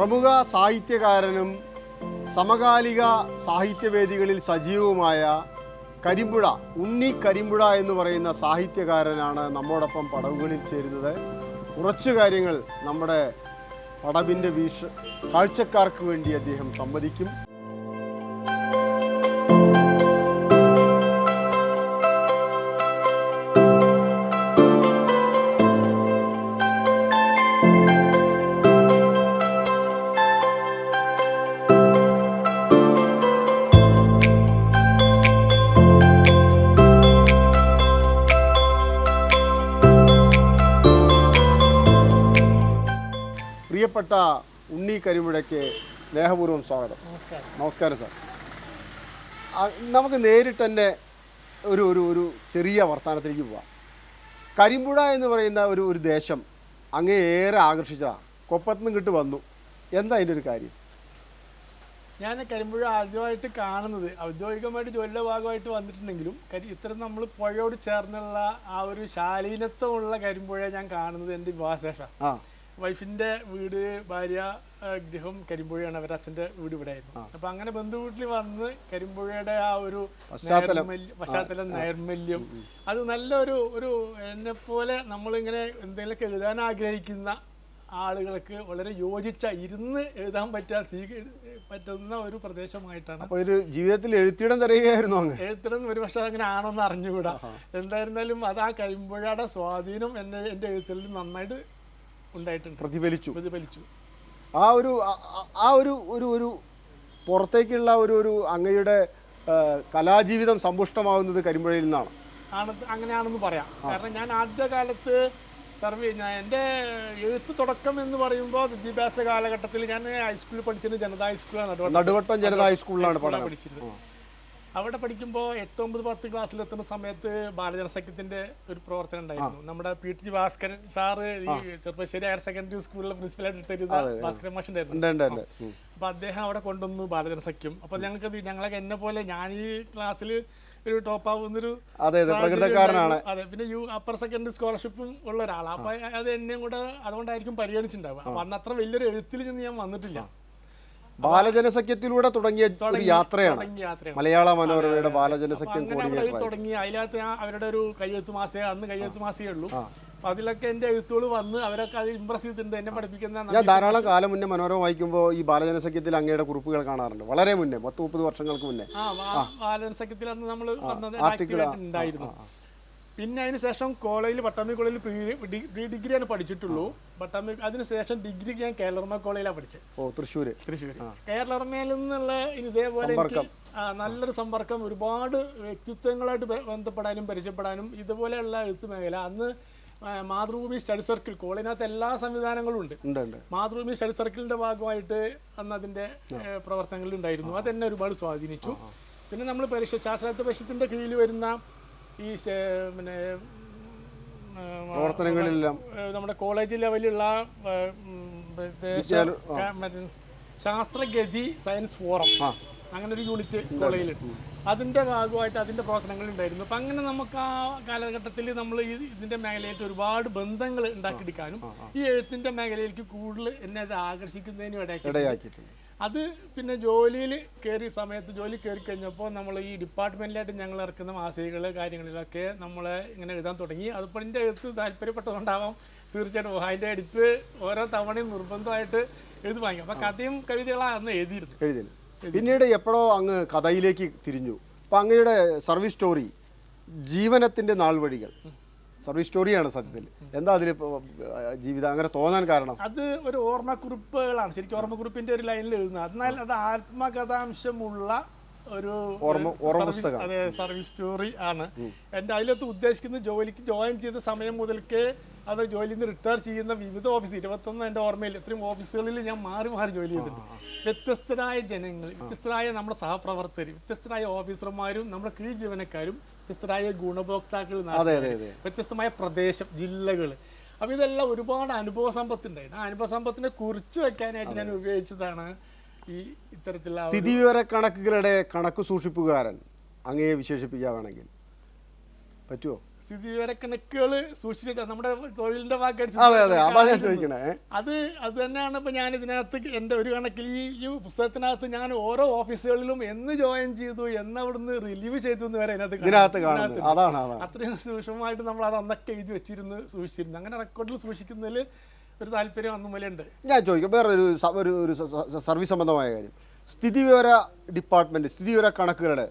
പ്രമുഖ സാഹിത്യകാരനും സമകാലിക സാഹിത്യവേദികളിൽ സജീവവുമായ കരിമ്പുഴ ഉണ്ണി കരിമ്പുഴ എന്ന് പറയുന്ന സാഹിത്യകാരനാണ് നമ്മോടൊപ്പം പടവുകളിൽ ചേരുന്നത്. കുറച്ച് കാര്യങ്ങൾ നമ്മുടെ പടവിന്റെ വീക്ഷ കാഴ്ചക്കാർക്ക് വേണ്ടി അദ്ദേഹം സംവദിക്കും പ്രിയപ്പെട്ട ഉണ്ണി കരിമുഴയ്ക്ക് സ്നേഹപൂർവം സ്വാഗതം. നമസ്കാരം. സാർ നമുക്ക് നേരിട്ട് തന്നെ ഒരു ഒരു ഒരു ചെറിയ വർത്തമാനത്തിലേക്ക് പോവാം. കരിമ്പുഴ എന്ന് പറയുന്ന ഒരു ഒരു ദേശം അങ്ങേയേറെ ആകർഷിച്ചതാണ് കൊപ്പത്ത് നിന്ന് ഇങ്ങോട്ട് വന്നു. എന്താ അതിന്റെ ഒരു കാര്യം? ഞാൻ കരിമ്പുഴ ആദ്യമായിട്ട് കാണുന്നത് ഔദ്യോഗികമായിട്ട് ജോലിയുടെ ഭാഗമായിട്ട് വന്നിട്ടുണ്ടെങ്കിലും കരി ഇത്തരം നമ്മൾ പുഴയോട് ചേർന്നുള്ള ആ ഒരു ശാലീനത്വമുള്ള കരിമ്പുഴ ഞാൻ കാണുന്നത് എന്റെ വിവാഹശേഷം. ആ. വൈഫിന്റെ വീട് ഭാര്യ ഗൃഹം കരിമ്പുഴയാണ്. അവരുടെ അച്ഛന്റെ വീട് ഇവിടെ ആയിരുന്നു അപ്പം അങ്ങനെ ബന്ധു വീട്ടിൽ വന്ന് കരിമ്പുഴയുടെ ആ ഒരു പശ്ചാത്തലം. നൈർമല്യം- അത് നല്ലൊരു ഒരു എന്നെ പോലെ നമ്മളിങ്ങനെ എന്തെങ്കിലുമൊക്കെ എഴുതാൻ ആഗ്രഹിക്കുന്ന ആളുകൾക്ക് വളരെ യോജിച്ച ഇരുന്ന് എഴുതാൻ പറ്റാ പറ്റുന്ന ഒരു പ്രദേശമായിട്ടാണ്. ഒരു ജീവിതത്തിൽ എഴുത്തിടം തരികയായിരുന്നു എഴുത്തിടം എഴുത്തിടുന്ന ഒരു പക്ഷേ അങ്ങനെ ആണോന്ന് അറിഞ്ഞുകൂടാ. എന്തായിരുന്നാലും അത് ആ കരിമ്പുഴയുടെ സ്വാധീനം എന്നെ എന്റെ എഴുത്തിൽ നന്നായിട്ട് ഉണ്ടായിട്ടുണ്ട്. പ്രതിഫലിച്ചു. പ്രതിഫലിച്ചു. ആ ഒരു ആ- ഒരു ഒരു ഒരു പുറത്തേക്കുള്ള ഒരു ഒരു അങ്ങയുടെ കലാജീവിതം സമ്പുഷ്ടമാവുന്നത് കരിമ്പുഴയിൽ നിന്നാണ്. ആണ് അങ്ങനെയാണെന്ന് പറയാം. കാരണം ഞാൻ ആദ്യകാലത്ത് സർവേ ഞാൻ എന്റെ എഴുത്ത് തുടക്കം എന്ന് പറയുമ്പോൾ വിദ്യാഭ്യാസ കാലഘട്ടത്തിൽ ഞാൻ ഹൈസ്കൂളിൽ പഠിച്ചത് ജനതാ ഹൈസ്കൂളാണ്. നടുവട്ടം ജനതാ ഹൈസ്കൂളിലാണ് പഠിച്ചിരുന്നത്. അവിടെ പഠിക്കുമ്പോൾ എട്ട് ഒമ്പത് പത്ത് ക്ലാസ്സിൽ എത്തുന്ന സമയത്ത് ബാലജനസഖ്യത്തിന്റെ ഒരു പ്രവർത്തനം ഉണ്ടായിരുന്നു. നമ്മുടെ പി. ടി. ഭാസ്കരൻ സാറ് ഈ ചെറുപ്പശ്ശേരി ഹയർ സെക്കൻഡറി സ്കൂളിലെ പ്രിൻസിപ്പലായിട്ട് ഇട്ടിരുന്ന ഭാസ്കരൻ മാഷ് ഉണ്ടായിരുന്നു. ഉണ്ട് ഉണ്ട് ഉണ്ട്. ഉം. അപ്പൊ അദ്ദേഹം അവിടെ കൊണ്ടുവന്നു ബാലജനസഖ്യം അപ്പൊ ഞങ്ങൾക്ക് ഞങ്ങളൊക്കെ എന്നെ പോലെ ഞാൻ ഈ ക്ലാസ്സിൽ ഒരു ടോപ്പ് ആവുന്നൊരു അതെ പ്രകൃതക്കാരനാണ്. അതെ പിന്നെ യു അപ്പർ സെക്കൻഡറി സ്കോളർഷിപ്പും ഉള്ള ഒരാളാണ് അപ്പൊ അത് എന്നെയും കൂടെ അതുകൊണ്ടായിരിക്കും പരിഗണിച്ചിട്ടുണ്ടാവുക. അപ്പൊ അന്ന് അത്ര വലിയൊരു എഴുത്തിൽ നിന്ന് ഞാൻ വന്നിട്ടില്ല. ബാലജനസഖ്യത്തിലൂടെ തുടങ്ങിയ ഒരു യാത്രയാണ് മലയാള മനോരമയുടെ ബാലജനസഖ്യം തുടങ്ങി. അതിനകത്ത് ഞാൻ അവരുടെ ഒരു കയ്യെഴുത്ത് മാസേ അന്ന് കയ്യെഴുത്ത് മാസേ ഉള്ളൂ. അതിലൊക്കെ എന്റെ എഴുത്തുകൾ വന്ന് അവരൊക്കെ അത് ഇമ്പ്രസ് ചെയ്തിട്ടുണ്ട്. എന്നെ പഠിപ്പിക്കുന്ന ഞാൻ ധാരാളം കാലം മുന്നേ മനോരമ വായിക്കുമ്പോൾ ഈ ബാലജനസഖ്യത്തിൽ അങ്ങയുടെ കുറിപ്പുകൾ കാണാറുണ്ട്. വളരെ മുന്നേ പത്ത് മുപ്പത് വർഷങ്ങൾക്ക് മുന്നേ. ബാലജനസഖ്യത്തിൽ അന്ന് നമ്മൾ active ഉണ്ടായിരുന്നു. പിന്നെ അതിന് ശേഷം കോളേജിൽ പട്ടാമ്പി കോളേജിൽ പ്രീ ഡിഗ്രിയാണ് പഠിച്ചിട്ടുള്ളൂ. പട്ടാമ്പി അതിന് ശേഷം ഡിഗ്രി ഞാൻ കേരളർമ കോളേജിലാണ് പഠിച്ചത് ഓ തൃശ്ശൂര്. തൃശ്ശൂർ കേരളർമയിൽ നിന്നുള്ള ഇതേപോലെ നല്ലൊരു സമ്പർക്കം ഒരുപാട് വ്യക്തിത്വങ്ങളായിട്ട് ബന്ധപ്പെടാനും പരിചയപ്പെടാനും ഇതുപോലെയുള്ള എഴുത്ത് മേഖല. അന്ന് മാതൃഭൂമി സ്റ്റഡി സർക്കിൾ കോളേജിനകത്ത് എല്ലാ സംവിധാനങ്ങളും ഉണ്ട്. മാതൃഭൂമി സ്റ്റഡി സർക്കിളിന്റെ ഭാഗമായിട്ട് അന്ന് അതിന്റെ പ്രവർത്തനങ്ങളിൽ ഉണ്ടായിരുന്നു അതെന്നെ ഒരുപാട് സ്വാധീനിച്ചു. പിന്നെ നമ്മൾ പരീക്ഷ ശാസ്ത്രാർത്ഥ പരിഷത്തിന്റെ കീഴിൽ വരുന്ന ഈ പിന്നെ പ്രവർത്തനങ്ങളിലെല്ലാം. നമ്മുടെ കോളേജ് ലെവലിലുള്ള ശാസ്ത്രഗതി സയൻസ് ഫോറം. അങ്ങനെ ഒരു യൂണിറ്റ് കോളേജിൽ അതിന്റെ ഭാഗമായിട്ട് അതിന്റെ പ്രവർത്തനങ്ങൾ ഉണ്ടായിരുന്നു അപ്പം അങ്ങനെ നമുക്ക് ആ കാലഘട്ടത്തിൽ നമ്മൾ ഈ ഇതിന്റെ മേഖലയായിട്ട് ഒരുപാട് ബന്ധങ്ങൾ ഉണ്ടാക്കിയെടുക്കാനും ഈ എഴുത്തിന്റെ മേഖലയിലേക്ക് കൂടുതൽ എന്നെ അത് ആകർഷിക്കുന്നതിനും ഇടയാക്കി. ഇടയാക്കിയിട്ടുണ്ട്. അത് പിന്നെ ജോലിയിൽ കയറി സമയത്ത് ജോലി കയറി കഴിഞ്ഞപ്പോൾ നമ്മൾ ഈ ഡിപ്പാർട്ട്മെന്റിലായിട്ട് ഞങ്ങൾ ഇറക്കുന്ന മാസികകൾ കാര്യങ്ങളിലൊക്കെ നമ്മളെ ഇങ്ങനെ എഴുതാൻ തുടങ്ങി. അതിപ്പോൾ എന്റെ എഴുത്ത് താല്പര്യപ്പെട്ടതുകൊണ്ടാവാം തീർച്ചയായിട്ടും അതിന്റെ എഡിറ്റ് ഓരോ തവണയും നിർബന്ധമായിട്ട് എഴുതി വാങ്ങി അപ്പോൾ കഥയും കവിതകളാണ് അന്ന് എഴുതിയിരുന്നു എഴുതിന് പിന്നീട് എപ്പോഴോ അങ്ങ് കഥയിലേക്ക് തിരിഞ്ഞു. അപ്പം അങ്ങയുടെ സർവീസ് സ്റ്റോറി ജീവനത്തിന്റെ നാൾ വഴികൾ സർവീസ് സ്റ്റോറിയാണ് സത്യത്തിൽ. എന്താ അതിൽ ജീവിതം അങ്ങനെ തോന്നാൻ കാരണം? അത് ഒരു ഓർമ്മക്കുറിപ്പുകളാണ്. ശരിക്കും ഓർമ്മക്കുറിപ്പിന്റെ ഒരു ലൈനിൽ എഴുതുന്നത്. എന്നാൽ അത് ആത്മകഥാംശമുള്ള ഒരു. അതെ സർവീസ് സ്റ്റോറി ആണ്. എന്റെ അതിലത്ത് ഉദ്ദേശിക്കുന്നത് ജോലിക്ക് ജോയിൻ ചെയ്ത സമയം മുതൽക്കേ അത് ജോലിയിൽ നിന്ന് റിട്ടയർ ചെയ്യുന്ന വിവിധ ഓഫീസ് ഇരുപത്തൊന്ന് എന്റെ ഓർമ്മയിൽ ഇത്രയും ഓഫീസുകളിൽ ഞാൻ മാറി മാറി ജോലി ചെയ്തിട്ടുണ്ട്. വ്യത്യസ്തരായ ജനങ്ങൾ വ്യത്യസ്തരായ നമ്മുടെ സഹപ്രവർത്തകർ വ്യത്യസ്തരായ ഓഫീസർമാരും നമ്മുടെ കീഴ് ജീവനക്കാരും വ്യത്യസ്തരായ ഗുണഭോക്താക്കൾ വ്യത്യസ്തമായ പ്രദേശം ജില്ലകൾ അപ്പോൾ ഇതെല്ലാം ഒരുപാട് അനുഭവ സമ്പത്ത് ഉണ്ടായിരുന്നു ആ അനുഭവ സമ്പത്തിനെ കുറിച്ച് വെക്കാനായിട്ട് ഞാൻ ഉപയോഗിച്ചതാണ് ഈ ഇത്തരത്തിലുള്ള സ്ഥിതിവിവര കണക്കുകളുടെ കണക്ക് സൂക്ഷിപ്പുകാരൻ അങ്ങയെ വിശേഷിപ്പിക്കാവേണമെങ്കിൽ പറ്റുമോ സ്ഥിതിവിവര കണക്കുകൾ സൂക്ഷിച്ചിട്ട് നമ്മുടെ തൊഴിലിന്റെ ഭാഗമായിട്ട് അതെ അതെ അതാ ഞാൻ. ചോദിക്കണേ. അത് അത് തന്നെയാണ് ഇപ്പൊ ഞാൻ ഇതിനകത്ത് എന്റെ ഒരു കണക്കിൽ ഈ ഈ പുസ്തകത്തിനകത്ത് ഞാൻ ഓരോ ഓഫീസുകളിലും എന്ന് ജോയിൻ ചെയ്തു എന്ന് അവിടുന്ന് റിലീവ് ചെയ്തു എന്ന് വരെ അതിനകത്ത് ഇതിനകത്ത് കാണുന്നത്. അതാണ് അത്രയും സൂക്ഷ്മമായിട്ട് നമ്മൾ അത് അന്നൊക്കെ എഴുതി വെച്ചിരുന്നു സൂക്ഷിച്ചിരുന്നു. അങ്ങനെ റെക്കോർഡിൽ സൂക്ഷിക്കുന്നതിൽ ഒരു താല്പര്യം അന്നും വലിയ ഉണ്ട് ഞാൻ ചോദിക്കും വേറെ ഒരു സ- ഒരു ഒരു സ- സ- സർവീസ് സംബന്ധമായ കാര്യം. സ്ഥിതിവിവര ഡിപ്പാർട്ട്മെന്റ് സ്ഥിതിവിവര കണക്കുകളുടെ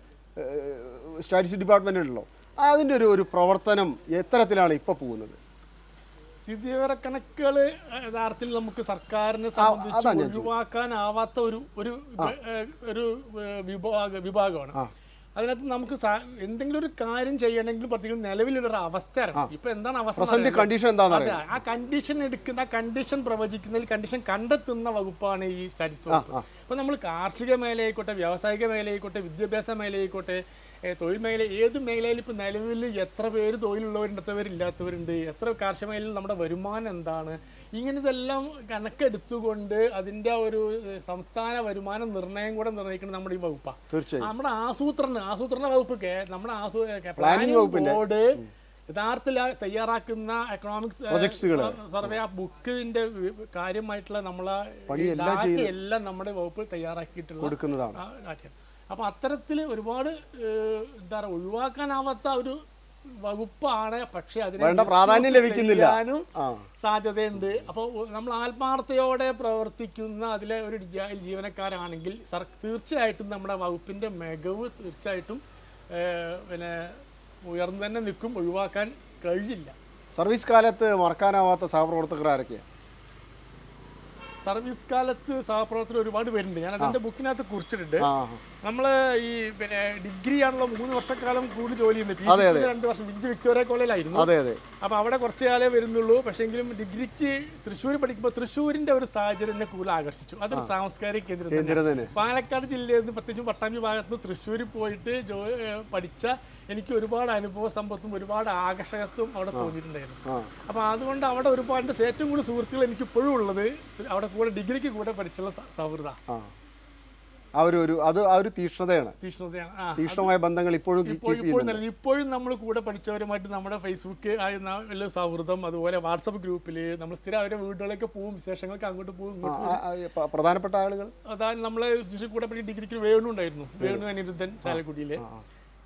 സ്റ്റാറ്റിസ്റ്റിക് ഡിപ്പാർട്ട്മെന്റ് ഉണ്ടല്ലോ. അതിന്റെ ഒരു ഒരു പ്രവർത്തനം എത്തരത്തിലാണ് ഇപ്പോൾ പോകുന്നത്? സ്ഥിതിവിവര കണക്കുകൾ യഥാർത്ഥത്തിൽ നമുക്ക് സർക്കാരിനെ സംബന്ധിച്ച് ഒഴിവാക്കാനാവാത്ത ഒരു ഒരു ഒരു വിഭാഗ വിഭാഗമാണ്. അതിനകത്ത് നമുക്ക് എന്തെങ്കിലും ഒരു കാര്യം ചെയ്യണമെങ്കിൽ പ്രത്യേകിച്ച് നിലവിലൊരു അവസ്ഥ ഇറങ്ങും. ഇപ്പൊ എന്താണ് അവസ്ഥ കണ്ടീഷൻ എന്താണ് ആ കണ്ടീഷൻ എടുക്കുന്ന കണ്ടീഷൻ പ്രവചിക്കുന്നതിൽ കണ്ടീഷൻ കണ്ടെത്തുന്ന വകുപ്പാണ് ഈ സ്റ്റാറ്റിസ് അപ്പൊ നമ്മൾ കാർഷിക മേഖലയായിക്കോട്ടെ വ്യാവസായിക മേഖലയായിക്കോട്ടെ വിദ്യാഭ്യാസ മേഖലയായിക്കോട്ടെ തൊഴിൽ മേഖല ഏത് മേഖലയിൽ ഇപ്പൊ നിലവിൽ എത്ര പേര് തൊഴിലുള്ളവരുണ്ട് എത്ര ഇല്ലാത്തവരുണ്ട് എത്ര കാർഷിക മേഖലയിൽ നമ്മുടെ വരുമാനം എന്താണ്? ഇങ്ങനെതെല്ലാം കണക്കെടുത്തുകൊണ്ട് അതിന്റെ ഒരു സംസ്ഥാന വരുമാന നിർണയം കൂടെ നിർണയിക്കുന്നത് നമ്മുടെ ഈ വകുപ്പാണ് തീർച്ചയായും. നമ്മുടെ ആസൂത്രണ ആസൂത്രണ വകുപ്പ് നമ്മുടെ ആസൂ പ്ലാനിംഗ്. ബോർഡ് യഥാർത്ഥത്തിൽ തയ്യാറാക്കുന്ന എക്കണോമിക്സ്. സർവേ ആ ബുക്കിന്റെ കാര്യമായിട്ടുള്ള നമ്മളെ എല്ലാം നമ്മുടെ വകുപ്പ് തയ്യാറാക്കിയിട്ടുള്ള അപ്പൊ അത്തരത്തിൽ ഒരുപാട് എന്താ പറയുക ഒഴിവാക്കാനാവാത്ത ഒരു വകുപ്പാണ് പക്ഷെ അതിന് പ്രാധാന്യം ലഭിക്കുന്നില്ല. സാധ്യതയുണ്ട് അപ്പോൾ നമ്മൾ ആത്മാർത്ഥയോടെ പ്രവർത്തിക്കുന്ന അതിലെ ഒരു ജീവനക്കാരാണെങ്കിൽ സർ തീർച്ചയായിട്ടും നമ്മുടെ വകുപ്പിന്റെ മികവ് തീർച്ചയായിട്ടും പിന്നെ ഉയർന്നു തന്നെ നിൽക്കും ഒഴിവാക്കാൻ കഴിയില്ല. സർവീസ് കാലത്ത് മറക്കാനാവാത്ത സഹപ്രവർത്തകർ ആരൊക്കെയാണ് സർവീസ് കാലത്ത് സഹപ്രവർത്തകർ ഒരുപാട് പേരുണ്ട്. ഞാൻ അതിന്റെ ബുക്കിനകത്ത് കുറിച്ചിട്ടുണ്ട്. നമ്മൾ ഈ പിന്നെ ഡിഗ്രി ആണല്ലോ മൂന്ന് വർഷക്കാലം കൂടി ജോലി ചെയ്യുന്നത്. രണ്ട് വർഷം ഡിഗ്രി വിക്ടോറിയ കോളേജിലായിരുന്നു അതെ അതെ. അപ്പോൾ അവിടെ കുറച്ച് കാലേ വരുന്നുള്ളൂ പക്ഷെങ്കിലും ഡിഗ്രിക്ക് തൃശ്ശൂർ പഠിക്കുമ്പോൾ തൃശ്ശൂരിന്റെ ഒരു സാഹചര്യം എന്നെ കൂടുതൽ ആകർഷിച്ചു. അതൊരു സാംസ്കാരിക കേന്ദ്രം പാലക്കാട് ജില്ലയിൽ നിന്ന് പ്രത്യേകിച്ചും പട്ടാമ്പി ഭാഗത്ത് നിന്ന് തൃശ്ശൂരിൽ പോയിട്ട് പഠിച്ച എനിക്ക് ഒരുപാട് അനുഭവ സമ്പത്തും ഒരുപാട് ആകർഷകത്വം അവിടെ തോന്നിയിട്ടുണ്ടായിരുന്നു. അപ്പൊ അപ്പോൾ അതുകൊണ്ട് അവിടെ ഒരുപാട് ഏറ്റവും കൂടുതൽ സുഹൃത്തുക്കൾ എനിക്ക് ഇപ്പോഴും ഉള്ളത് അവിടെ കൂടെ ഡിഗ്രിക്ക് കൂടെ പഠിച്ചുള്ള സൗഹൃദ. ആ ഒരു ഒരു അത് ആ ഒരു തീക്ഷ്ണതയാണ് തീക്ഷ്ണതയാണ് തീക്ഷ്ണമായ ബന്ധങ്ങൾ ഇപ്പോഴും ഇപ്പോഴും ഇപ്പോഴും നമ്മൾ കൂടെ പഠിച്ചവരുമായിട്ട് നമ്മുടെ ഫേസ്ബുക്ക് ആയിരുന്ന സൗഹൃദം അതുപോലെ വാട്സപ്പ് ഗ്രൂപ്പിൽ നമ്മൾ സ്ഥിരം അവരുടെ വീടുകളിലേക്ക് പോകും വിശേഷങ്ങൾക്ക് അങ്ങോട്ട് പോകും പ്രധാനപ്പെട്ട ആളുകൾ? അതായത് നമ്മളെ കൂടെ പഠിച്ച ഡിഗ്രിക്ക് വേണുണ്ടായിരുന്നു. വേണു. അനിരുദ്ധൻ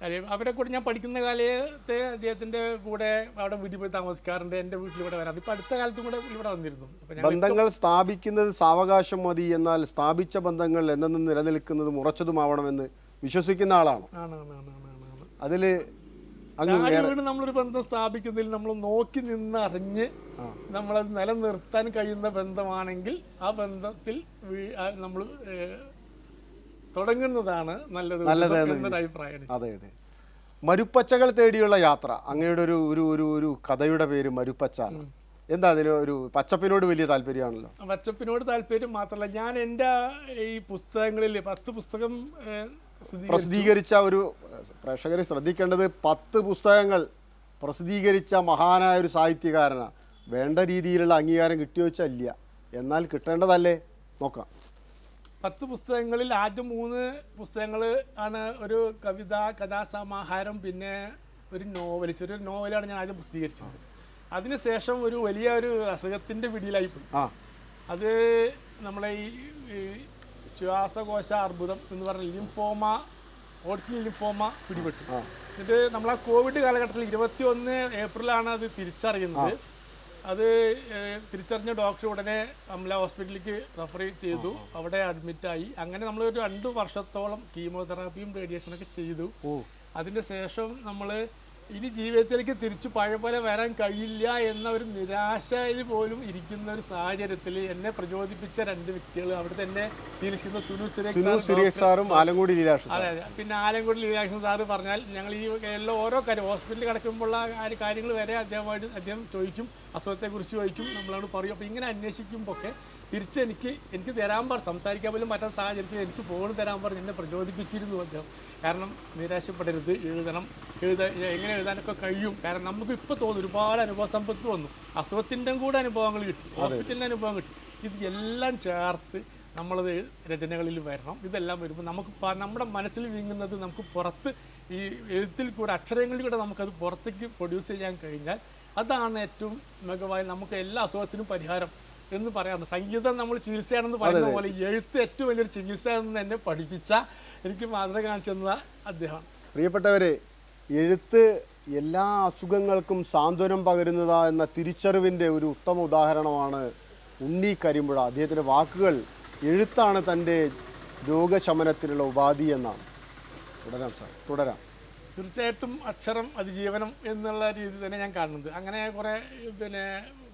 ചാലക്കുടിയിൽ അവരെ കൂടെ ഞാൻ പഠിക്കുന്ന കാലത്തെ അദ്ദേഹത്തിന്റെ കൂടെ അവിടെ വീട്ടിൽ പോയി താമസിക്കാറുണ്ട്. എന്റെ വീട്ടിലൂടെ വരാം. അതിപ്പോ ഇപ്പൊ അടുത്ത കാലത്തും കൂടെ ഇവിടെ വന്നിരുന്നു. ബന്ധങ്ങൾ സ്ഥാപിക്കുന്നത് സാവകാശം മതി എന്നാൽ സ്ഥാപിച്ച ബന്ധങ്ങൾ എന്നെന്നും നിലനിൽക്കുന്നതും ഉറച്ചതുമാവണമെന്ന് വിശ്വസിക്കുന്ന ആളാണ്. അതിൽ അതിൽ നമ്മളൊരു ബന്ധം സ്ഥാപിക്കുന്നതിൽ നമ്മൾ നോക്കി നിന്ന് അറിഞ്ഞ് നമ്മളത് നിലനിർത്താൻ കഴിയുന്ന ബന്ധമാണെങ്കിൽ ആ ബന്ധത്തിൽ നമ്മൾ തുടങ്ങുന്നതാണ് നല്ലത് നല്ലത് എന്നൊരു അഭിപ്രായമാണ്. അതെ അതെ. മരുപ്പച്ചകൾ തേടിയുള്ള യാത്ര അങ്ങയുടെ ഒരു ഒരു ഒരു ഒരു കഥയുടെ പേര് മരുപ്പച്ച എന്താ അതിൽ ഒരു പച്ചപ്പിനോട് വലിയ താല്പര്യമാണല്ലോ? പച്ചപ്പിനോട് താല്പര്യം മാത്രമല്ല ഞാൻ എന്റെ ഈ പുസ്തകങ്ങളിൽ പത്ത് പുസ്തകം പ്രസിദ്ധീകരിച്ച. ഒരു പ്രേക്ഷകർ ശ്രദ്ധിക്കേണ്ടത് പത്ത് പുസ്തകങ്ങൾ പ്രസിദ്ധീകരിച്ച മഹാനായ ഒരു സാഹിത്യകാരനാണ് വേണ്ട രീതിയിലുള്ള അംഗീകാരം കിട്ടിയോ വെച്ചാൽ ഇല്ല. എന്നാൽ കിട്ടേണ്ടതല്ലേ? നോക്കാം. പത്ത് പുസ്തകങ്ങളിൽ ആദ്യം മൂന്ന് പുസ്തകങ്ങൾ ആണ് ഒരു കവിത കഥാസമാഹാരം പിന്നെ ഒരു നോവൽ ചെറിയൊരു നോവലാണ് ഞാൻ ആദ്യം പ്രസിദ്ധീകരിച്ചത്. അതിനുശേഷം ഒരു വലിയ ഒരു അസുഖത്തിന്റെ പിടിയിലായിപ്പോയി അത് നമ്മളെ ഈ ഈ ശ്വാസകോശ അർബുദം എന്ന് പറഞ്ഞ ലിംഫോമ ഓട്ടിൻ ലിംഫോമ പിടിപെട്ടു. എന്നിട്ട് നമ്മൾ ആ കോവിഡ് കാലഘട്ടത്തിൽ ഇരുപത്തി ഒന്ന് ഏപ്രിലാണ് അത് തിരിച്ചറിയുന്നത്. അത് തിരിച്ചറിഞ്ഞ ഡോക്ടർ ഉടനെ നമ്മളെ ഹോസ്പിറ്റലിലേക്ക് റെഫർ ചെയ്തു. അവിടെ അഡ്മിറ്റായി. അങ്ങനെ നമ്മൾ ഒരു രണ്ട് വർഷത്തോളം കീമോതെറാപ്പിയും റേഡിയേഷനൊക്കെ ചെയ്തു. ഓ. അതിന് ശേഷം നമ്മൾ ഇനി ജീവിതത്തിലേക്ക് തിരിച്ചു പഴയ പോലെ വരാൻ കഴിയില്ല എന്ന ഒരു നിരാശയിൽ പോലും ഇരിക്കുന്ന ഒരു സാഹചര്യത്തിൽ എന്നെ പ്രചോദിപ്പിച്ച രണ്ട് വ്യക്തികൾ അവിടെ തന്നെ ചികിത്സിക്കുന്ന സുനു സുരേഷ് സാറും ആലങ്കോടി ലീലാക്ഷൻ അതെ അതെ. പിന്നെ ആലങ്കോട് ലീലാക്ഷൻ സാറ് പറഞ്ഞാൽ ഞങ്ങൾ ഈ എല്ലാ ഓരോ കാര്യം ഹോസ്പിറ്റലിൽ കിടക്കുമ്പോഴുള്ള കാര്യങ്ങൾ വരെ അദ്ദേഹമായിട്ട് അദ്ദേഹം ചോദിക്കും അസുഖത്തെക്കുറിച്ച് ചോദിക്കും നമ്മളോട് പറയും. അപ്പോൾ ഇങ്ങനെ അന്വേഷിക്കുമ്പോൾ ഒക്കെ തിരിച്ച് എനിക്ക് എനിക്ക് തരാൻ പറഞ്ഞു സംസാരിക്കാൻ പോലും പറ്റാത്ത സാഹചര്യത്തിൽ എനിക്ക് ഫോൺ തരാൻ പറഞ്ഞ് എന്നെ പ്രചോദിപ്പിച്ചിരുന്നു അദ്ദേഹം. കാരണം നിരാശപ്പെടരുത് എഴുതണം. എഴുത എങ്ങനെ എഴുതാനൊക്കെ കഴിയും. കാരണം നമുക്ക് ഇപ്പോൾ തോന്നും ഒരുപാട് അനുഭവ സമ്പത്ത് വന്നു. അസുഖത്തിന്റെ കൂടെ അനുഭവങ്ങൾ കിട്ടി. ഹോസ്പിറ്റലിന്റെ അനുഭവം കിട്ടി. ഇത് എല്ലാം ചേർത്ത് നമ്മളത് രചനകളിൽ വരണം. ഇതെല്ലാം വരുമ്പോൾ നമുക്ക് നമ്മുടെ മനസ്സിൽ വീങ്ങുന്നത് നമുക്ക് പുറത്ത് ഈ എഴുത്തിൽ കൂടെ അക്ഷരങ്ങളിൽ കൂടെ നമുക്കത് പുറത്തേക്ക് പ്രൊഡ്യൂസ് ചെയ്യാൻ കഴിഞ്ഞാൽ അതാണ് ഏറ്റവും മികവായ നമുക്ക് എല്ലാ അസുഖത്തിനും പരിഹാരം. എന്ന് പറയാറുണ്ട്. സംഗീതം നമ്മൾ ചികിത്സയാണെന്ന് പറയുന്ന പോലെ എഴുത്ത് ഏറ്റവും വലിയൊരു ചികിത്സ എന്ന് എന്നെ പഠിപ്പിച്ച എനിക്ക് മാതൃക കാണിച്ചെന്ന അദ്ദേഹം. പ്രിയപ്പെട്ടവരെ എഴുത്ത് എല്ലാ അസുഖങ്ങൾക്കും സാന്ത്വനം പകരുന്നതാ എന്ന തിരിച്ചറിവിന്റെ ഒരു ഉത്തമ ഉദാഹരണമാണ് ഉണ്ണി കരിമ്പുഴ. അദ്ദേഹത്തിന്റെ വാക്കുകൾ എഴുത്താണ് തന്റെ രോഗശമനത്തിനുള്ള ഉപാധി എന്നാണ്. തുടരാം സാർ. തുടരാം. തീർച്ചയായിട്ടും അക്ഷരം അതിജീവനം എന്നുള്ള രീതി തന്നെ ഞാൻ കാണുന്നത് അങ്ങനെ കുറേ പിന്നെ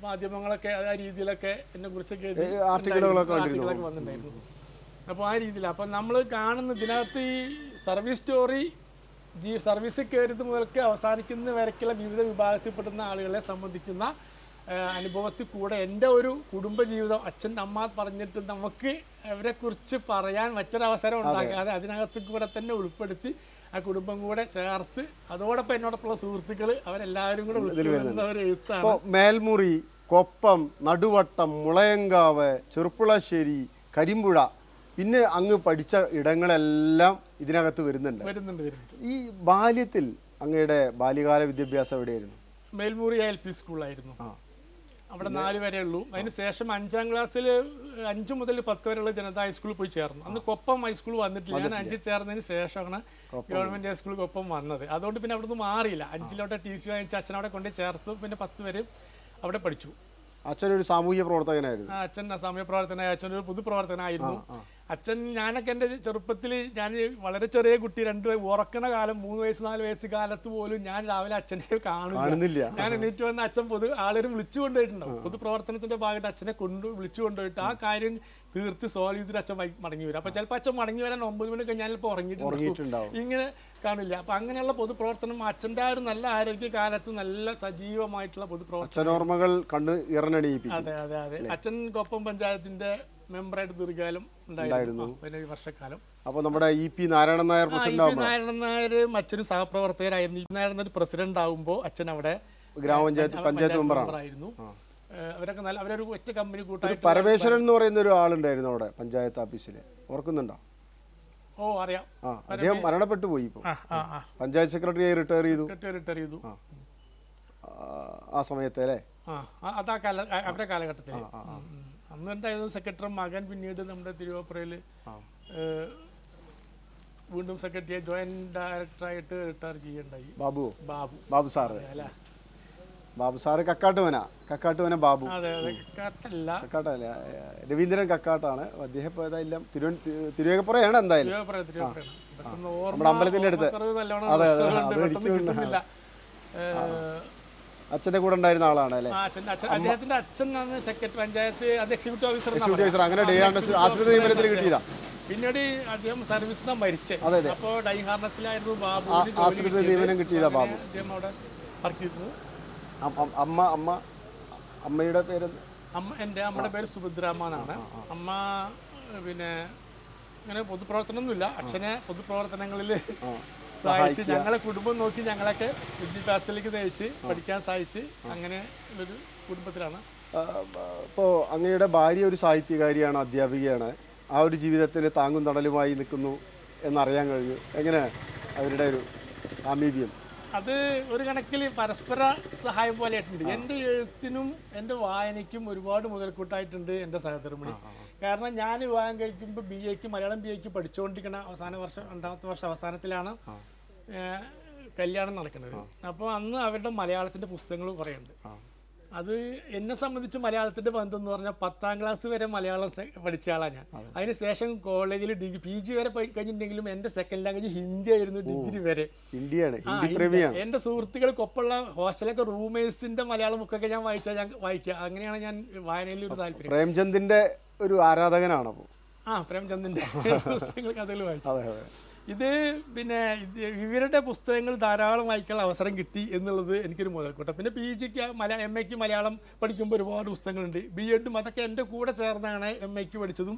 മാധ്യമങ്ങളൊക്കെ ആ രീതിയിലൊക്കെ എന്നെ കുറിച്ചൊക്കെ ആർട്ടിക്കിളുകളൊക്കെ. വന്നിട്ടുണ്ടായിരുന്നു. അപ്പോൾ ആ രീതിയിൽ അപ്പോൾ നമ്മൾ കാണുന്ന ഇതിനകത്ത് ഈ സർവീസ് സ്റ്റോറി ജീ സർവീസിൽ കയറിയത് മുതൽക്ക് അവസാനിക്കുന്ന വരയ്ക്കുള്ള വിവിധ വിഭാഗത്തിൽപ്പെടുന്ന ആളുകളെ സംബന്ധിക്കുന്ന അനുഭവത്തിൽ കൂടെ എന്റെ ഒരു കുടുംബജീവിതം അച്ഛൻ അമ്മ പറഞ്ഞിട്ട് നമുക്ക് അവരെക്കുറിച്ച് പറയാൻ മറ്റൊരവസരം ഉണ്ടാക്കാതെ അതിനകത്ത് കൂടെ തന്നെ ഉൾപ്പെടുത്തി ആ കുടുംബം കൂടെ ചേർത്ത് അതോടൊപ്പം എന്നോടൊപ്പമുള്ള സുഹൃത്തുക്കൾ അവരെല്ലാവരും കൂടെ എഴുത്താണ്. മേൽമുറി കൊപ്പം നടുവട്ടം മുളയങ്കാവ് ചെറുപ്പുളശ്ശേരി കരിമ്പുഴ പിന്നെ അങ്ങ് പഠിച്ച ഇടങ്ങളെല്ലാം ഇതിനകത്ത് വരുന്നുണ്ട്. വരുന്നുണ്ട് ഈ ബാല്യത്തിൽ അങ്ങയുടെ ബാല്യകാല വിദ്യാഭ്യാസം എവിടെയായിരുന്നു? മേൽമുറി എൽ പി സ്കൂളായിരുന്നു അവിടെ നാല് വരെ ഉള്ളൂ. അതിന് ശേഷം അഞ്ചാം ക്ലാസ്സിൽ അഞ്ചു മുതൽ പത്ത് വരെയുള്ള ജനത ഹൈസ്കൂളിൽ പോയി ചേർന്നു. അന്ന് കൊപ്പം ഹൈസ്കൂൾ വന്നിട്ടില്ല. ഞാൻ അഞ്ചിൽ ചേർന്നതിന് ശേഷമാണ് ഗവൺമെന്റ് ഹൈസ്കൂളിൽ കൊപ്പം വന്നത്. അതുകൊണ്ട് പിന്നെ അവിടെ അവിടുന്ന് മാറിയില്ല. അഞ്ചിലോട്ട് ടി സി വാങ്ങിച്ച് അച്ഛൻ അവിടെ കൊണ്ട് ചേർത്തു. പിന്നെ പത്ത് വരെ അവിടെ പഠിച്ചു. അച്ഛനൊരു സാമൂഹ്യ പ്രവർത്തകനായിരുന്നു. ആ, അച്ഛൻ സമയപ്രവർത്തന അച്ഛൻ ഒരു പൊതുപ്രവർത്തനായിരുന്നു അച്ഛൻ ഞാനൊക്കെ എന്റെ ചെറുപ്പത്തിൽ ഞാൻ വളരെ ചെറിയ കുട്ടി രണ്ട് ഉറക്കണ കാലം മൂന്ന് വയസ്സ് നാല് വയസ്സ് കാലത്ത് പോലും ഞാൻ രാവിലെ അച്ഛനെ കാണുന്നില്ല. ഞാൻ എണീറ്റ് വന്ന അച്ഛൻ പൊതു ആളുകൾ വിളിച്ചു കൊണ്ടുപോയിട്ടുണ്ടാവും. പൊതുപ്രവർത്തനത്തിന്റെ ഭാഗമായിട്ട് അച്ഛനെ കൊണ്ട് വിളിച്ചു കൊണ്ടുപോയിട്ട് ആ കാര്യം തീർത്ത് സോൾവ് ചെയ്തിട്ട് അച്ഛൻ മടങ്ങി വരും. അപ്പൊ ചിലപ്പോൾ അച്ഛൻ മടങ്ങി വരാൻ ഒമ്പത് മണി കഴിഞ്ഞാൽ ഇപ്പോൾ ഉറങ്ങിയിട്ടുണ്ടാവും. ഇങ്ങനെ കാണില്ല. അപ്പൊ അങ്ങനെയുള്ള പൊതുപ്രവർത്തനം അച്ഛന്റെ ആ ഒരു നല്ല ആരോഗ്യ കാലത്ത് നല്ല സജീവമായിട്ടുള്ള പൊതുപ്രവർത്തനം. കണ്ണ് അതെ അതെ അതെ. അച്ഛൻ കൊപ്പം പഞ്ചായത്തിന്റെ മെമ്പറായിട്ട് ദീർഘകാലം ഉണ്ടായിരുന്നു. പതിനേഴ് വർഷക്കാലം. അപ്പോൾ നമ്മുടെ E P Narayanan Nair president Narayanan നായരും അച്ഛനും സഹപ്രവർത്തകരായിരുന്നു. E P Narayanan Nair president ആകുമ്പോൾ അച്ഛൻ അവിടെ ഗ്രാമപഞ്ചായത്ത് പഞ്ചായത്ത് മെമ്പർ മെമ്പറായിരുന്നു. അവരൊക്കെ നല്ല അവരൊരു ഒറ്റ കമ്പനി കൂട്ടായിട്ട് പരമേശ്വരൻ എന്ന് പറയുന്ന ഒരു ആളുണ്ടായിരുന്നു അവിടെ പഞ്ചായത്ത് ഓഫീസിൽ. ഓർക്കുന്നുണ്ടോ? ഓ അറിയാം. ആ അദ്ദേഹം മരണപ്പെട്ടു പോയി ഇപ്പോൾ. സെക്രട്ടറി പഞ്ചായത്ത് സെക്രട്ടറിയായി റിട്ടയർ ചെയ്തു. റിട്ടയർ റിട്ടയർ ചെയ്തു. ആ. സമയത്തെ അല്ലേ? അതാ കാല അവരുടെ കാലഘട്ടത്തിൽ. അന്ന് എന്തായിരുന്നു സെക്രട്ടറി മകൻ പിന്നീട് നമ്മുടെ തിരുവപ്പുറയിൽ വീണ്ടും സെക്രട്ടറിയെ ജോയിന്റ് ഡയറക്ടറായിട്ട് റിട്ടയർ ചെയ്യണ്ടായി. ബാബു ബാബു. ബാബു സാറ്. അല്ല? ബാബു. സാറ് കക്കാട്ടുവന കക്കാട്ടുവന ബാബു. കക്കാട്ടല്ല. രവീന്ദ്രൻ കക്കാട്ടാണ്. അദ്ദേഹം ഇപ്പോൾ ഏതായാലും തിരുവ തിരുവേഗപ്പുറയാണ് എന്തായാലും. നമ്മുടെ അമ്പലത്തിന്റെ അടുത്ത്. അതെ, അതെ, അച്ഛന്റെ അത് എനിക്കും കൂടെ ഉണ്ടായിരുന്ന ആളാണ് അല്ലേ? ആ, അച്ഛൻ അദ്ദേഹത്തിന്റെ സെക്രട്ടറി പഞ്ചായത്ത് അത് എക്സിക്യൂട്ടീവ് ഓഫീസർ എന്നാ എക്സിക്യൂട്ടീവ് ഓഫീസർ അങ്ങനെ ഡേ ആശ്രിത നിയമനത്തിൽ കിട്ടിയതാ. പിന്നീട് അദ്ദേഹം സർവീസ് മരിച്ചത്. അപ്പോൾ ഡൈ ഹാർനസിലായിരുന്നു ബാബു ആശ്രിത നിയമനം കിട്ടിയതാ ബാബു. അദ്ദേഹം അവിടെ വർക്ക് ചെയ്തു അം- അം- അമ്മ അമ്മ അമ്മയുടെ പേര് അമ്മ എന്റെ അമ്മയുടെ പേര് സുഭദ്രാമ്മാനാണ് അമ്മ പിന്നെ അങ്ങനെ പൊതുപ്രവർത്തനമൊന്നുമില്ല. അച്ഛനെ പൊതുപ്രവർത്തനങ്ങളിൽ സഹായിച്ച് ഞങ്ങളെ കുടുംബം നോക്കി ഞങ്ങളൊക്കെ വിദ്യാഭ്യാസത്തിലേക്ക് നയിച്ച് പഠിക്കാൻ സഹായിച്ച് അങ്ങനെ ഒരു കുടുംബത്തിലാണ്. ഇപ്പോൾ അങ്ങയുടെ ഭാര്യ ഒരു സാഹിത്യകാരിയാണ് അധ്യാപികയാണ്. ആ ഒരു ജീവിതത്തിന് താങ്ങും തണലുമായി നിൽക്കുന്നു എന്നറിയാൻ കഴിഞ്ഞു. എങ്ങനെയാണ് അവരുടെ ഒരു സാമീപ്യം? അത് ഒരു കണക്കിൽ പരസ്പര സഹായം പോലെ ആയിട്ടുണ്ട്. എന്റെ എഴുത്തിനും എന്റെ വായനയ്ക്കും ഒരുപാട് മുതൽക്കൂട്ടായിട്ടുണ്ട് എന്റെ സഹധർമ്മിണി കാരണം ഞാൻ വിവാഹം കഴിക്കുമ്പോൾ ബി എക്ക് മലയാളം ബി എക്ക് പഠിച്ചുകൊണ്ടിരിക്കുന്ന അവസാന വർഷം രണ്ടാമത്തെ വർഷം അവസാനത്തിലാണ് കല്യാണം നടക്കുന്നത്. അപ്പോൾ അന്ന് അവരുടെ മലയാളത്തിന്റെ പുസ്തകങ്ങൾ കുറേ ഉണ്ട് അത് എന്നെ സംബന്ധിച്ച് മലയാളത്തിന്റെ ബന്ധം എന്ന് പറഞ്ഞാൽ പത്താം ക്ലാസ് വരെ മലയാളം പഠിച്ച ആളാണ് ഞാൻ. അതിനുശേഷം കോളേജിൽ ഡിഗ്രി പി ജി വരെ കഴിഞ്ഞിട്ടുണ്ടെങ്കിലും എന്റെ സെക്കൻഡ് ലാംഗ്വേജ് ഹിന്ദി ആയിരുന്നു ഡിഗ്രി വരെ. ഇന്ത്യയാണ് എന്റെ സുഹൃത്തുക്കൾക്കൊപ്പമുള്ള ഹോസ്റ്റലൊക്കെ റൂമേഴ്സിന്റെ മലയാളം ബുക്കൊക്കെ ഞാൻ വായിച്ചാൽ ഞാൻ വായിക്കുക അങ്ങനെയാണ് ഞാൻ വായനയിൽ ഒരു താല്പര്യം. പ്രേംചന്ദിന്റെ ഒരു ആരാധകനാണ്? അപ്പോൾ ആ പ്രേംചന്ദിന്റെ പുസ്തകങ്ങൾ കഥകൾ വായിച്ചു. ഇത് പിന്നെ ഇത് ഇവരുടെ പുസ്തകങ്ങൾ ധാരാളം വായിക്കാനുള്ള അവസരം കിട്ടി എന്നുള്ളത് എനിക്കൊരു മുതൽക്കൂട്ടം. പിന്നെ പി ജിക്ക് മലയാളം എം എക്ക് മലയാളം പഠിക്കുമ്പോൾ ഒരുപാട് പുസ്തകങ്ങളുണ്ട്. ബി എഡും അതൊക്കെ എന്റെ കൂടെ ചേർന്നാണ് എം എക്ക് പഠിച്ചതും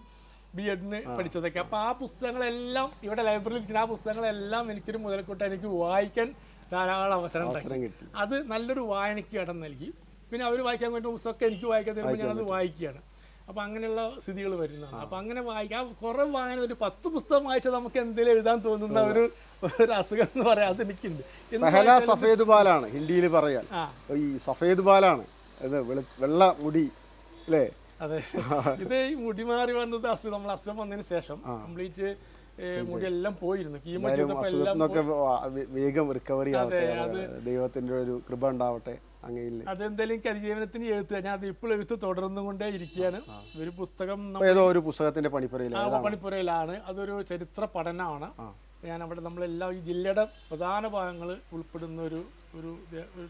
ബി എഡിന് പഠിച്ചതൊക്കെ. അപ്പോൾ ആ പുസ്തകങ്ങളെല്ലാം ഇവിടെ ലൈബ്രറിയിൽ ഇരിക്കുന്ന ആ പുസ്തകങ്ങളെല്ലാം എനിക്കൊരു മുതൽക്കൂട്ടം എനിക്ക് വായിക്കാൻ ധാരാളം അവസരം അവസരം കിട്ടി. അത് നല്ലൊരു വായനയ്ക്ക് ഇടം നൽകി. പിന്നെ അവർ വായിക്കാൻ വേണ്ട പുസ്തകമൊക്കെ എനിക്ക് വായിക്കാൻ തരുമ്പോൾ ഞാനത് വായിക്കുകയാണ്. അപ്പോൾ അങ്ങനെയുള്ള സ്ഥിതികൾ വരുന്നതാണ്. അപ്പോൾ അങ്ങനെ വായിക്കാം കുറേ വായന ഒരു പത്ത് പുസ്തകം വായിച്ചാൽ നമുക്ക് എന്തെങ്കിലും എഴുതാൻ തോന്നുന്ന ഒരു ഒരു അസുഖം എന്ന് പറയാം അതെനിക്കുണ്ട് എന്ന് സഫേദ് ബാലാണ് ഹിന്ദിയിൽ പറയാൻ. ഈ സഫേദ് ബാലാണ് വെള്ള മുടി അല്ലേ? അതെ. ഇത് ഈ മുടി മാറി വന്നത് അസുഖം നമ്മൾ അസുഖം വന്നതിന് ശേഷം കംപ്ലീറ്റ് മുടിയെല്ലാം പോയിരുന്നു. കീമോ ചെയ്തപ്പോൾ എല്ലാം വേഗം റിക്കവറി ആവട്ടെ. ദൈവത്തിന്റെ ഒരു കൃപ ഉണ്ടാവട്ടെ. അതെന്തായാലും എനിക്ക് അതിജീവനത്തിന് എഴുത്ത് ഞാൻ അത് ഇപ്പോൾ എഴുത്ത് തുടർന്നുകൊണ്ടേ ഇരിക്കുകയാണ് ഒരു പുസ്തകം ഏതോ ഒരു പുസ്തകത്തിന്റെ പണിപ്പുരയിലാണ്. അതൊരു ചരിത്ര പഠനമാണ്. ഞാൻ അവിടെ നമ്മളെല്ലാം ഈ ജില്ലയുടെ പ്രധാന ഭാഗങ്ങൾ ഉൾപ്പെടുന്ന ഒരു ഒരു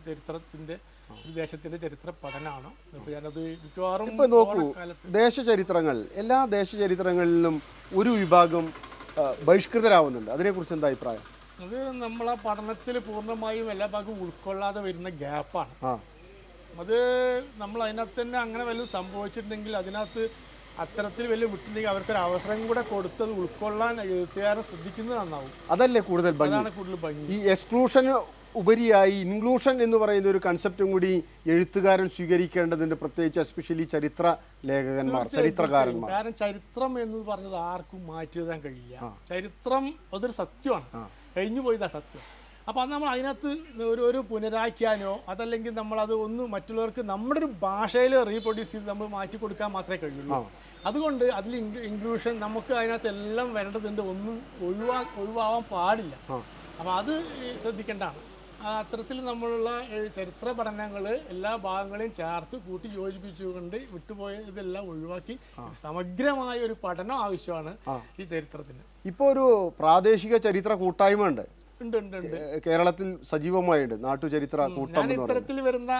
ചരിത്രത്തിന്റെ ഒരു ദേശത്തിന്റെ ചരിത്ര പഠനമാണ്. അപ്പോൾ ഞാനത് മിക്കവാറും ഇപ്പൊ നോക്കൂ ദേശചരിത്രങ്ങൾ എല്ലാ ദേശചരിത്രങ്ങളിലും ഒരു വിഭാഗം ബഹിഷ്കൃതരാവുന്നുണ്ട്. അതിനെക്കുറിച്ച് എന്താ അഭിപ്രായം? അത് നമ്മളെ പഠനത്തിൽ പൂർണമായും എല്ലാ ഭാഗവും ഉൾക്കൊള്ളാതെ വരുന്ന ഗ്യാപ്പാണ്. അത് നമ്മൾ അതിനകത്ത് തന്നെ അങ്ങനെ വല്ലതും സംഭവിച്ചിട്ടുണ്ടെങ്കിൽ അതിനകത്ത് അത്തരത്തിൽ വലിയ വിട്ടിട്ടുണ്ടെങ്കിൽ അവർക്കൊരു അവസരം കൂടെ കൊടുത്തത് ഉൾക്കൊള്ളാൻ എഴുത്തുകാരെ ശ്രദ്ധിക്കുന്നത് നന്നാവും. അതല്ലേ കൂടുതൽ അതാണ് കൂടുതൽ ഭംഗി. ഈ എക്സ്ക്ലൂഷന് ഉപരിയായി ഇൻക്ലൂഷൻ എന്ന് പറയുന്ന ഒരു കൺസെപ്റ്റും കൂടി എഴുത്തുകാരൻ സ്വീകരിക്കേണ്ടതുണ്ട് പ്രത്യേകിച്ച് എസ്പെഷ്യലി ചരിത്ര ലേഖകന്മാർ ചരിത്രകാരന്മാർ. കാരണം ചരിത്രം എന്ന് പറഞ്ഞത് ആർക്കും മാറ്റി എഴുതാൻ കഴിയില്ല. ചരിത്രം അതൊരു സത്യമാണ്. കഴിഞ്ഞു പോയതാ സത്യം. അപ്പോൾ അത് നമ്മൾ അതിനകത്ത് ഒരു ഒരു പുനരാക്കിയാനോ അതല്ലെങ്കിൽ നമ്മൾ അത് ഒന്ന് മറ്റുള്ളവർക്ക് നമ്മുടെ ഒരു ഭാഷയിൽ റീപ്രൊഡ്യൂസ് ചെയ്ത് നമ്മൾ മാറ്റി കൊടുക്കാൻ മാത്രമേ കഴിയുള്ളൂ. അതുകൊണ്ട് അതിൽ ഇൻക്ലൂഷൻ നമുക്ക് അതിനകത്ത് എല്ലാം വരേണ്ടതുണ്ട് ഒന്നും ഒഴിവാ ഒഴിവാവാൻ പാടില്ല. അപ്പോൾ അത് ശ്രദ്ധിക്കേണ്ടതാണ്. അത്തരത്തിൽ നമ്മളുള്ള ചരിത്ര പഠനങ്ങൾ എല്ലാ ഭാഗങ്ങളെയും ചേർത്ത് കൂട്ടി യോജിപ്പിച്ചുകൊണ്ട് വിട്ടുപോയതെല്ലാം ഒഴിവാക്കി സമഗ്രമായ ഒരു പഠനം ആവശ്യമാണ് ഈ ചരിത്രത്തിന്. ഇപ്പോൾ ഒരു പ്രാദേശിക ചരിത്ര കൂട്ടായ്മ ഉണ്ട് കേരളത്തിൽ സജീവമായുണ്ട് നാട്ടുചരിത്ര കൂട്ടം ഇത്തരത്തിൽ വരുന്ന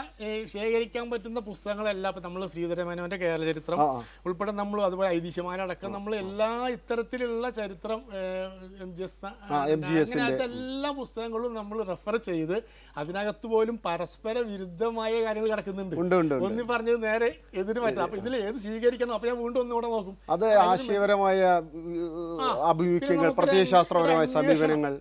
ശേഖരിക്കാൻ പറ്റുന്ന പുസ്തകങ്ങളെല്ലാം ഇപ്പം നമ്മൾ ശ്രീധരമേനോന്റെ കേരള ചരിത്രം. ഉൾപ്പെടെ നമ്മൾ അതുപോലെ ഐതിഹ്യമാരടക്കം നമ്മൾ എല്ലാ ഇത്തരത്തിലുള്ള ചരിത്രം എല്ലാ പുസ്തകങ്ങളും നമ്മൾ റെഫർ ചെയ്ത് അതിനകത്ത് പോലും പരസ്പര വിരുദ്ധമായ കാര്യങ്ങൾ കിടക്കുന്നുണ്ട്. ഒന്നി പറഞ്ഞത് നേരെ എതിര് മാറ്റാം. അപ്പൊ ഇതിൽ ഏത് സ്വീകരിക്കണം? അപ്പൊ ഞാൻ വീണ്ടും ഒന്നുകൂടെ നോക്കും. അത് ആശയപരമായ അഭിമുഖ്യങ്ങൾ പ്രത്യയശാസ്ത്രപരമായ സമീപനങ്ങൾ.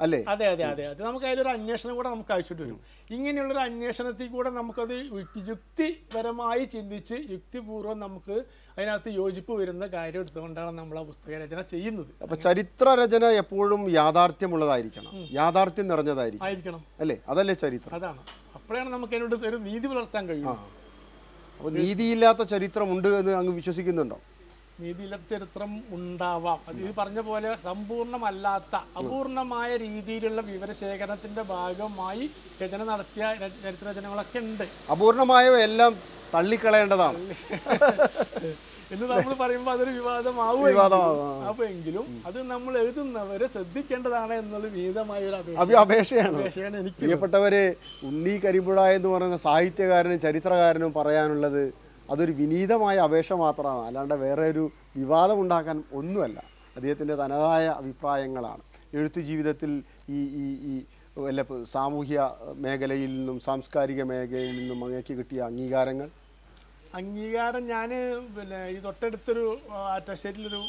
അല്ലേ? അതെ അതെ അതെ അത്. നമുക്ക് അതിലൊരു അന്വേഷണം കൂടെ നമുക്ക് ആവശ്യമായിട്ട് വരും. ഇങ്ങനെയുള്ളൊരു അന്വേഷണത്തിൽ കൂടെ നമുക്കത് യുക്തി- യുക്തിപരമായി ചിന്തിച്ച് യുക്തിപൂർവം നമുക്ക് അതിനകത്ത് യോജിപ്പ് വരുന്ന കാര്യം എടുത്തുകൊണ്ടാണ് നമ്മൾ ആ പുസ്തക രചന ചെയ്യുന്നത്. അപ്പൊ ചരിത്ര രചന എപ്പോഴും യാഥാർത്ഥ്യമുള്ളതായിരിക്കണം. യാഥാർത്ഥ്യം നിറഞ്ഞതായിരിക്കും ആയിരിക്കണം. അല്ലേ? അതല്ലേ ചരിത്രം? അതാണ്. അപ്പോഴാണ് നമുക്ക് അതിനോട് ഒരു നീതി പുലർത്താൻ കഴിയുന്നത്. അപ്പൊ നീതിയില്ലാത്ത ചരിത്രമുണ്ട് എന്ന് അങ്ങ് വിശ്വസിക്കുന്നുണ്ടോ? നീതിയില്ലാത്ത ചരിത്രം ഉണ്ടാവാം. അത് ഈ പറഞ്ഞ പോലെ സമ്പൂർണമല്ലാത്ത അപൂർണമായ രീതിയിലുള്ള വിവരശേഖരണത്തിന്റെ ഭാഗമായി രചന നടത്തിയ ചരിത്രരചനകളൊക്കെ ചരിത്ര രചനകളൊക്കെ ഉണ്ട്. അപൂർണമായവ എല്ലാം തള്ളിക്കളയേണ്ടതാണ്. എന്ന് നമ്മൾ പറയുമ്പോൾ അതൊരു വിവാദമാവും അപ്പൊ എങ്കിലും അത് നമ്മൾ എഴുതുന്നവരെ ശ്രദ്ധിക്കേണ്ടതാണ് എന്നുള്ള വിഹിതമായ ഒരു അപേക്ഷയാണ് എനിക്ക് പ്രിയപ്പെട്ടവരെ ഉണ്ണി കരിമ്പുഴ എന്ന് പറയുന്ന സാഹിത്യകാരനും ചരിത്രകാരനും പറയാനുള്ളത് അതൊരു വിനീതമായ അപേക്ഷ മാത്രമാണ്. അല്ലാണ്ട് വേറെ ഒരു വിവാദം ഉണ്ടാക്കാൻ ഒന്നുമല്ല. അദ്ദേഹത്തിന്റെ തനതായ അഭിപ്രായങ്ങളാണ്. എഴുത്തു ജീവിതത്തിൽ ഈ ഈ ഈ വല്ല സാമൂഹ്യ മേഖലയിൽ നിന്നും സാംസ്കാരിക മേഖലയിൽ നിന്നും അങ്ങേക്ക് കിട്ടിയ അംഗീകാരങ്ങൾ? അംഗീകാരം ഞാൻ പിന്നെ ഈ തൊട്ടടുത്തൊരു അറ്റശ്ശേരിയിലൊരു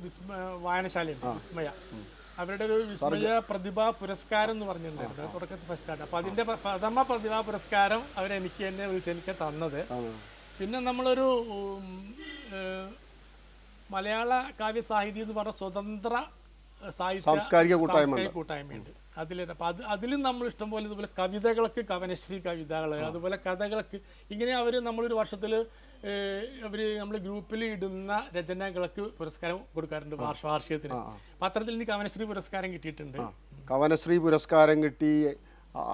വിസ്മ വായനശാലയുണ്ട് വിസ്മയ. അവരുടെ ഒരു വിസ്മയ പ്രതിഭാ പുരസ്കാരം എന്ന് പറഞ്ഞിട്ടുണ്ടായിരുന്നു. തുടക്കത്തിൽ ഫസ്റ്റ് ആയിട്ട് അപ്പോൾ അതിന്റെ പ്ര- പ്രഥമ പ്രതിഭാ പുരസ്കാരം അവരെനിക്ക് തന്നെ വിളിച്ച് എനിക്ക് തന്നത്. പിന്നെ നമ്മളൊരു മലയാള കാവ്യ സാഹിത്യം എന്ന് പറഞ്ഞ സ്വതന്ത്ര സാംസ്കാരിക കൂട്ടായ്മ കൂട്ടായ്മയുണ്ട്. അതിൽ അപ്പം അത് അതിലും നമ്മൾ ഇഷ്ടംപോലെ ഇതുപോലെ കവിതകൾക്ക് കവനശ്രീ കവിതകൾ അതുപോലെ കഥകൾക്ക് ഇങ്ങനെ അവർ നമ്മളൊരു വർഷത്തിൽ അവർ നമ്മൾ ഗ്രൂപ്പിൽ ഇടുന്ന രചനകൾക്ക് പുരസ്കാരം കൊടുക്കാറുണ്ട് വാർഷികത്തിന്. പത്രത്തിൽ എനിക്ക് കവനശ്രീ പുരസ്കാരം കിട്ടിയിട്ടുണ്ട്. കവനശ്രീ പുരസ്കാരം കിട്ടി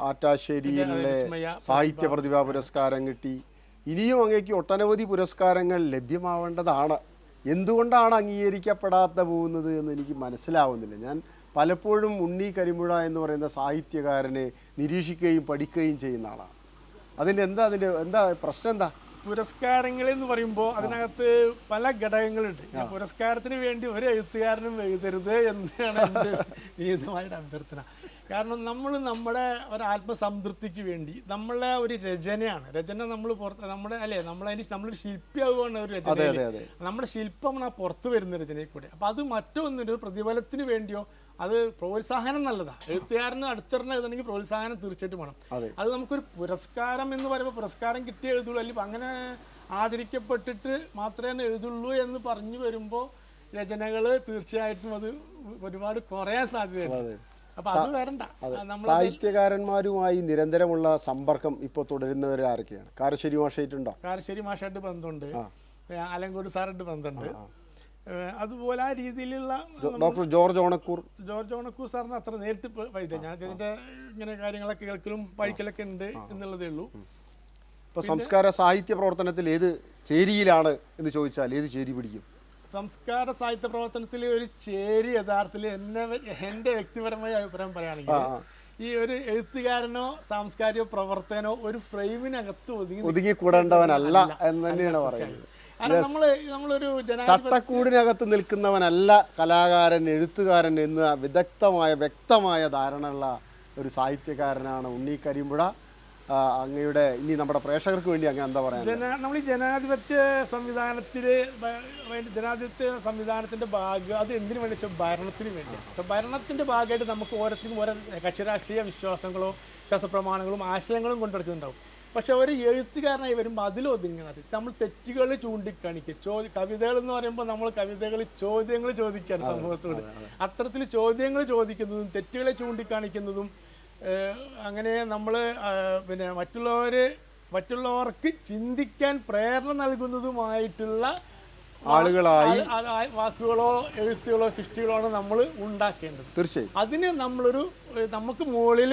ആറ്റാശ്ശേരിയിലെ സാഹിത്യ പ്രതിഭാ പുരസ്കാരം കിട്ടി. ഇനിയും അങ്ങേക്ക് ഒട്ടനവധി പുരസ്കാരങ്ങൾ ലഭ്യമാവേണ്ടതാണ്. എന്തുകൊണ്ടാണ് അംഗീകരിക്കപ്പെടാത്ത പോകുന്നത് എന്ന് എനിക്ക് മനസ്സിലാവുന്നില്ല. ഞാൻ പലപ്പോഴും ഉണ്ണി കരിമ്പുഴ എന്ന് പറയുന്ന സാഹിത്യകാരനെ നിരീക്ഷിക്കുകയും പഠിക്കുകയും ചെയ്യുന്ന ആളാണ്. അതിന്റെ എന്താ അതിന്റെ എന്താ പ്രശ്നം എന്താ? പുരസ്കാരങ്ങൾ എന്ന് പറയുമ്പോൾ അതിനകത്ത് പല ഘടകങ്ങളുണ്ട്. ഞാൻ പുരസ്കാരത്തിന് വേണ്ടി ഒരു എഴുത്തുകാരനും എഴുതരുത് എന്നാണ് എന്റെ അഭ്യർത്ഥന. കാരണം നമ്മൾ നമ്മുടെ ഒരു ആത്മസംതൃപ്തിക്ക് വേണ്ടി നമ്മളെ ഒരു രചനയാണ്. രചന നമ്മൾ പുറത്ത് നമ്മുടെ അല്ലേ നമ്മളതിന് നമ്മളൊരു ശില്പിയാവുകയാണ് ഒരു രചന നമ്മുടെ ശില്പമാണ് ആ പുറത്ത് വരുന്ന രചനയിൽ കൂടെ. അപ്പോൾ അത് മറ്റൊന്നിന് പ്രതിഫലത്തിന് വേണ്ടിയോ അത് പ്രോത്സാഹനം നല്ലതാണ് എഴുത്തുകാരന് അടുത്തറിന് എഴുതണമെങ്കിൽ പ്രോത്സാഹനം തീർച്ചയായിട്ടും വേണം. അതെ. അത് നമുക്കൊരു പുരസ്കാരം എന്ന് പറയുമ്പോൾ പുരസ്കാരം കിട്ടിയ എഴുതുള്ളൂ. അല്ലെങ്കിൽ അങ്ങനെ ആദരിക്കപ്പെട്ടിട്ട് മാത്രമേ എഴുതുള്ളൂ എന്ന് പറഞ്ഞു വരുമ്പോൾ രചനകൾ തീർച്ചയായിട്ടും അത് ഒരുപാട് കുറയാൻ സാധ്യതയുണ്ട്. സാഹിത്യകാരന്മാരുമായി നിരന്തരമുള്ള സമ്പർക്കം ഇപ്പോൾ തുടരുന്നവരെ ആരൊക്കെയാണ്? കാരശ്ശേരി മാഷായിട്ടുണ്ടോ കാരശ്ശേരി മാഷായിട്ട് ബന്ധമുണ്ട്. അലങ്കൂർ ആലങ്കോട് സാറായിട്ട് ബന്ധമുണ്ട്. അതുപോലെ ആ രീതിയിലുള്ള doctor George Onakkoor. George Onakkoor സാറിന് അത്ര നേരിട്ട് പ- ഞാൻ ഇതിന്റെ ഇങ്ങനെ കാര്യങ്ങളൊക്കെ കേൾക്കലും വായിക്കലൊക്കെ ഉണ്ട് എന്നുള്ളതേ ഉള്ളൂ. ഇപ്പോൾ സംസ്കാര സാഹിത്യ പ്രവർത്തനത്തിൽ ഏത് ചേരിയിലാണ് എന്ന് ചോദിച്ചാൽ ഏത് ചേരി പിടിക്കും? സംസ്കാര സാഹിത്യ പ്രവർത്തനത്തിൽ ഒരു ചേരി യഥാർത്ഥത്തിൽ എന്നെ എന്റെ വ്യക്തിപരമായ അഭിപ്രായം പറയുകയാണെങ്കിൽ ഈ ഒരു എഴുത്തുകാരനോ സാംസ്കാരിക പ്രവർത്തനോ ഒരു ഫ്രെയിമിനകത്ത് ഒതുങ്ങി ഒതുങ്ങി ഒതുങ്ങിക്കൂടേണ്ടവനല്ല എന്ന് തന്നെയാണ് പറയുന്നത്. നമ്മൾ നമ്മളൊരു ചട്ടക്കൂടിനകത്ത് നിൽക്കുന്നവനല്ല കലാകാരൻ എഴുത്തുകാരൻ എന്ന് വിദഗ്ധമായ വ്യക്തമായ ധാരണയുള്ള ഒരു സാഹിത്യകാരനാണ് ഉണ്ണി കരിമ്പുഴ. അങ്ങയുടെ ഇനി നമ്മുടെ പ്രേക്ഷകർക്ക് വേണ്ടി അങ്ങ് എന്താ പറയാൻ ജന നമ്മൾ ഈ ജനാധിപത്യ സംവിധാനത്തിൽ ജനാധിപത്യ സംവിധാനത്തിന്റെ ഭാഗം അത് എന്തിനു വേണ്ടി? വെച്ചാൽ ഭരണത്തിന് വേണ്ടി. അപ്പോൾ ഭരണത്തിന്റെ ഭാഗമായിട്ട് നമുക്ക് ഓരോരുത്തർക്കും ഓരോ കക്ഷിരാഷ്ട്രീയ വിശ്വാസങ്ങളോ വിശ്വാസപ്രമാണങ്ങളും ആശയങ്ങളും കൊണ്ടുവരുന്നുണ്ടാവും പക്ഷെ ഒരു എഴുത്തുകാരനായി വരുമ്പോൾ അതിലൊതുങ്ങാതെ നമ്മൾ തെറ്റുകൾ ചൂണ്ടിക്കാണിക്കുക. ചോദ്യ കവിതകൾ എന്ന് പറയുമ്പോൾ നമ്മൾ കവിതകൾ ചോദ്യങ്ങൾ ചോദിക്കുകയാണ് സമൂഹത്തോട്. അത്തരത്തിൽ ചോദ്യങ്ങൾ ചോദിക്കുന്നതും തെറ്റുകളെ ചൂണ്ടിക്കാണിക്കുന്നതും അങ്ങനെ നമ്മൾ പിന്നെ മറ്റുള്ളവർ മറ്റുള്ളവർക്ക് ചിന്തിക്കാൻ പ്രേരണ നൽകുന്നതുമായിട്ടുള്ള ആളുകളായി വാക്കുകളോ എഴുത്തുകളോ സൃഷ്ടികളോ ആണ് നമ്മൾ ഉണ്ടാക്കേണ്ടത്. തീർച്ചയായും. അതിന് നമ്മളൊരു നമുക്ക് മുകളിൽ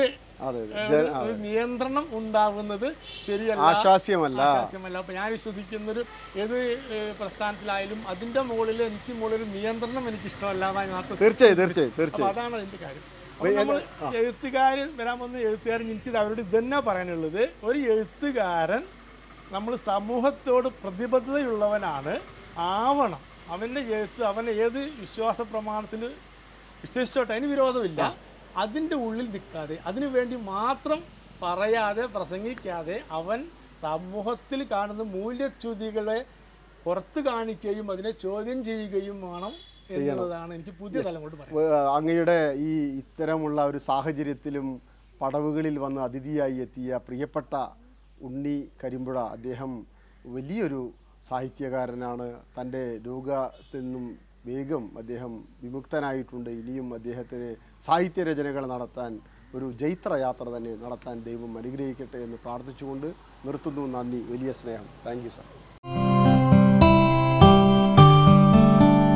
നിയന്ത്രണം ഉണ്ടാകുന്നത് ശരിയല്ല. ആശാസ്യമല്ല ആശാസ്യമല്ല അപ്പൊ ഞാൻ വിശ്വസിക്കുന്നൊരു ഏത് പ്രസ്ഥാനത്തിലായാലും അതിന്റെ മുകളിൽ എനിക്ക് മുകളിൽ നിയന്ത്രണം എനിക്ക് ഇഷ്ടമല്ല തീർച്ചയായും തീർച്ചയായും തീർച്ചയായും. അതാണ് അതിന്റെ കാര്യം. നമ്മൾ എഴുത്തുകാർ വരാൻ വന്ന എഴുത്തുകാരൻ എനിക്ക് അവരോട് ഇതന്നെ പറയാനുള്ളത്. ഒരു എഴുത്തുകാരൻ നമ്മൾ സമൂഹത്തോട് പ്രതിബദ്ധതയുള്ളവനാണ്. ആവണം. അവന്റെ എഴുത്ത് അവൻ ഏത് വിശ്വാസ പ്രമാണത്തിൽ വിശ്വസിച്ചോട്ടെ അതിന് വിരോധമില്ല. അതിന്റെ ഉള്ളിൽ നിൽക്കാതെ അതിനു വേണ്ടി മാത്രം പറയാതെ പ്രസംഗിക്കാതെ അവൻ സമൂഹത്തിൽ കാണുന്ന മൂല്യച്യുതികളെ പുറത്ത് കാണിക്കുകയും അതിനെ ചോദ്യം ചെയ്യുകയും വേണം എന്നുള്ളതാണ് എനിക്ക് പുതിയ അങ്ങയുടെ ഈ ഇത്തരമുള്ള ഒരു സാഹചര്യത്തിലും പടവുകളിൽ വന്ന് അതിഥിയായി എത്തിയ പ്രിയപ്പെട്ട ഉണ്ണി കരിമ്പുഴ അദ്ദേഹം വലിയൊരു സാഹിത്യകാരനാണ്. തന്റെ രോഗത്തിൽ നിന്നും വേഗം അദ്ദേഹം വിമുക്തനായിട്ടുണ്ട്. ഇനിയും അദ്ദേഹത്തിന് സാഹിത്യരചനകൾ നടത്താൻ ഒരു ജൈത്രയാത്ര തന്നെ നടത്താൻ ദൈവം അനുഗ്രഹിക്കട്ടെ എന്ന് പ്രാർത്ഥിച്ചുകൊണ്ട് നിർത്തുന്നു. നന്ദി. വലിയ സ്നേഹം. Thank you sir